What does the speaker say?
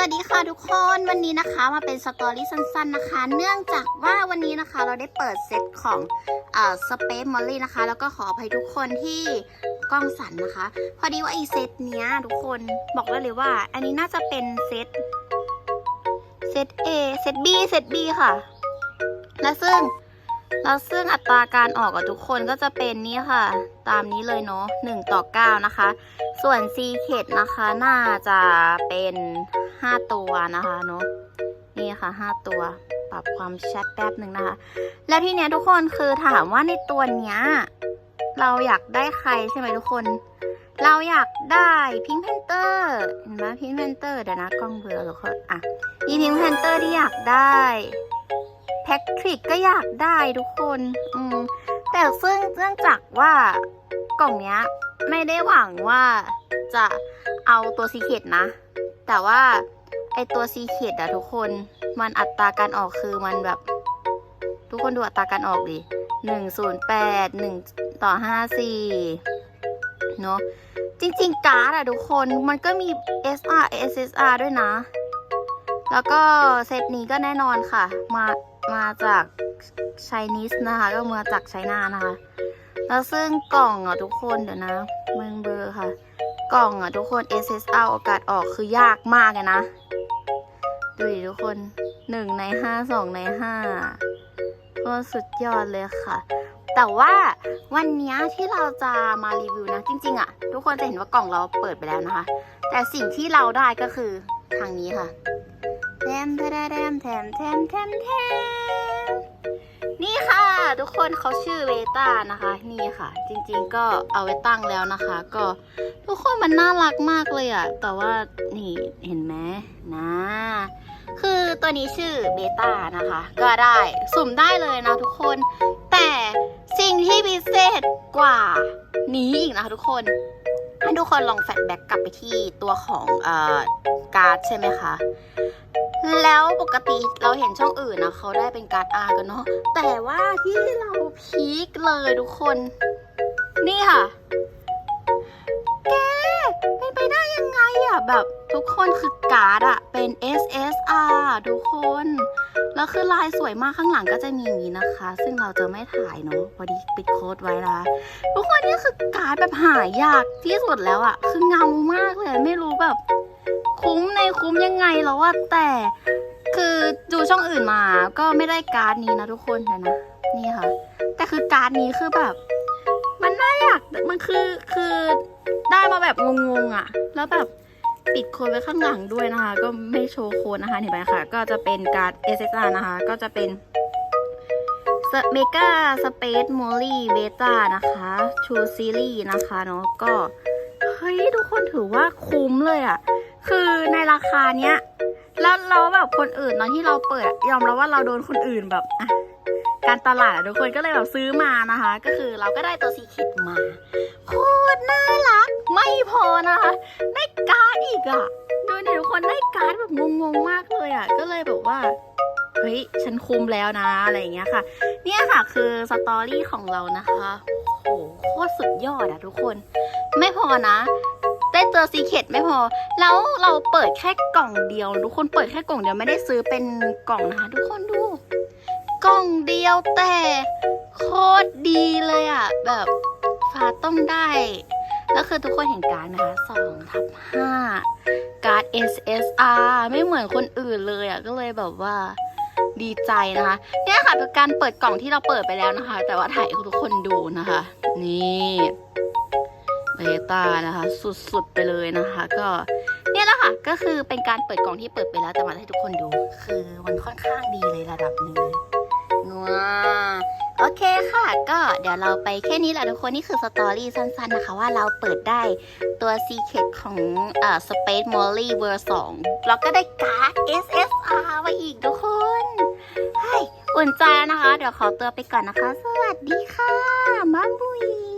วัสดีค่ะทุกคนวันนี้นะคะมาเป็นสตอรี่สั้นๆนะคะ เนื่องจากว่าวันนี้นะคะเราได้เปิดเซตของเอ่อสเปซมอลลี่นะคะ แล้วก็ขออภัยทุกคนที่กล้องสั่นนะคะ พอดีว่าไอเซตเนี้ยทุกคนบอกได้เลยว่า อันนี้น่าจะเป็นเซตเซต A เซต B เซต B ค่ะ และซึ่ง แล้วซึ่งอัตราการออกกับทุกคนก็จะเป็นนี่ค่ะ ตามนี้เลยเนาะ1ต่อ9นะคะ ส่วน C เขตนะคะน่าจะเป็น 5 ตัวนะคะเนาะนี่ค่ะ 5 ตัว ปรับความชัดแป๊บหนึ่งนะคะ แล้วที่เนี้ยทุกคนคือถามว่าในตัวเนี้ยเราอยากได้ใครใช่ไหมทุกคน เราอยากได้พิงค์แพนเตอร์เห็นไหมพิงค์แพนเตอร์เดี๋ยวนะกล้องเบลอทุกคนอะมีพิงค์แพนเตอร์ที่อยากได้ แพทริกก็อยากได้ทุกคนอืมแต่ซึ่งเนื่องจากว่ากล่องเนี้ยไม่ได้หวังว่าจะเอาตัวซีเคดนะ แต่ว่าไอตัวซีเคดอะทุกคนมันอัตราการออกคือมันแบบ ทุกคนดูอัตราการออกดิหนึ่งศูนย์แปดหนึ่งต่อห้าสี่เนาะจริง ๆ การ์ดอะทุกคนมันก็มี SR SSR ด้วยนะ แล้วก็เซตนี้ก็แน่นอนค่ะ มา มาจากไชนีสนะคะ ก็มาจากไชน่านะคะ แล้วซึ่งกล่องอะทุกคนเดี๋ยวนะเมืองเบอร์ค่ะ กล่องอะทุกคน SSR โอกาสออกคือยากมากเลยนะ ดูดิทุกคนหนึ่งในห้าสองในห้าก็สุดยอดเลยค่ะ แต่ว่าวันนี้ที่เราจะมารีวิวนะ จริง ๆอะทุกคนจะเห็นว่ากล่องเราเปิดไปแล้วนะคะ แต่สิ่งที่เราได้ก็คือทางนี้ค่ะ ทมแทมแทมแทมแทมแทมแทมนี่ค่ะ ทุกคนเขาชื่อเวต้านะคะ นี่ค่ะ จริงๆก็เอาไว้ตั้งแล้วนะคะ ก็ทุกคนมันน่ารักมากเลยอะแต่ว่านี่เห็นไหมนะคือตัวนี้ชื่อเบต้านะคะ ก็ได้สุ่มได้เลยนะทุกคน แต่สิ่งที่พิเศษกว่านี้อีกนะคะทุกคนให้ทุกคนลองแฟลชแบ็กกลับไปที่ตัวของเออการ์ดใช่ไหมคะ แล้วปกติเราเห็นช่องอื่นนะเขาได้เป็นการ์ดอาร์กันเนาะแต่ว่าที่เราพีคเลยทุกคน นี่ค่ะแกเป็นไปได้ยังไงอะแบบทุกคนคือการ์ดอะเป็น SSR ทุกคน แล้วคือลายสวยมากข้างหลังก็จะมีอย่างนี้นะคะ ซึ่งเราจะไม่ถ่ายเนาะพอดีปิดโค้ดไว้นะคะทุกคนนี่คือการ์ดแบบหายากที่สุดแล้วอะคือเงามากเลยไม่รู้แบบ คุ้มในคุ้มยังไงแล้วว่าแต่คือดูช่องอื่นมาก็ไม่ได้การ์ดนี้นะทุกคนเลยนะนี่ค่ะ แต่คือการ์ดนี้คือแบบ มันน่าอยากมันคือคือได้มาแบบงงๆอะ แล้วแบบปิดโค้ดไว้ข้างหลังด้วยนะคะ ก็ไม่โชว์โค้ดนะคะเห็นไหมคะก็จะเป็นการ์ด SSR นะคะ ก็จะเป็นเมกาสเปซโมลี่เบต้านะคะชูซีรีส์นะคะเนาะก็ เฮ้ย ทุกคนถือว่าคุ้มเลยอะ่ะ คือในราคาเนี้ย แล้วเราแบบคนอื่นตอนที่เราเปิดยอมรับว่าเราโดนคนอื่นแบบการตลาดอะทุกคนก็เลยแบบซื้อมานะคะ ก็คือเราก็ได้ตัวซีคิดมาโคตรน่ารัก ไม่พอนะคะ ได้การ์ดอีกอะ่ะดูดิทุกคนได้การ์ดแบบงงๆมากเลยอะ่ะ ก็เลยแบบว่าเฮ้ยฉันคุมแล้วนะอะไรอย่างเงี้ยค่ะ เนี่ยค่ะคือสตอรี่ของเรานะคะโอ้โหโคตรสุดยอดอะทุกคน ไม่พอนะ ได้เจอซีเคดไม่พอ แล้วเราเปิดแค่กล่องเดียว ทุกคนเปิดแค่กล่องเดียวไม่ได้ซื้อเป็นกล่องนะคะ ทุกคนดู กล่องเดียวแต่โคตรดีเลยอะแบบฟ้าต้องได้ แล้วคือทุกคนเห็นการนะคะสองทับห้าการ์ด SSR ไม่เหมือนคนอื่นเลยอะก็เลยแบบว่าดีใจนะคะ เนี่ยค่ะเป็นการเปิดกล่องที่เราเปิดไปแล้วนะคะ แต่ว่าถ่ายให้ทุกคนดูนะคะ นี่ เบต้านะคะ สุดๆไปเลยนะคะ ก็เนี่ยแหละค่ะก็คือเป็นการเปิดกล่องที่เปิดไปแล้วแต่มาให้ทุกคนดู คือมันค่อนข้างดีเลยระดับหนึ่งเลยงัวโอเคค่ะ ก็เดี๋ยวเราไปแค่นี้แหละทุกคนนี่คือสตอรี่สั้นๆนะคะ ว่าเราเปิดได้ตัว Secret ของเอ่อ Space Molly เวอร์2แล้วก็ได้การ์ด SSR มาอีกทุกคนให้อุ่นใจนะคะ เดี๋ยวขอตัวไปก่อนนะคะ สวัสดีค่ะบ๊าบาย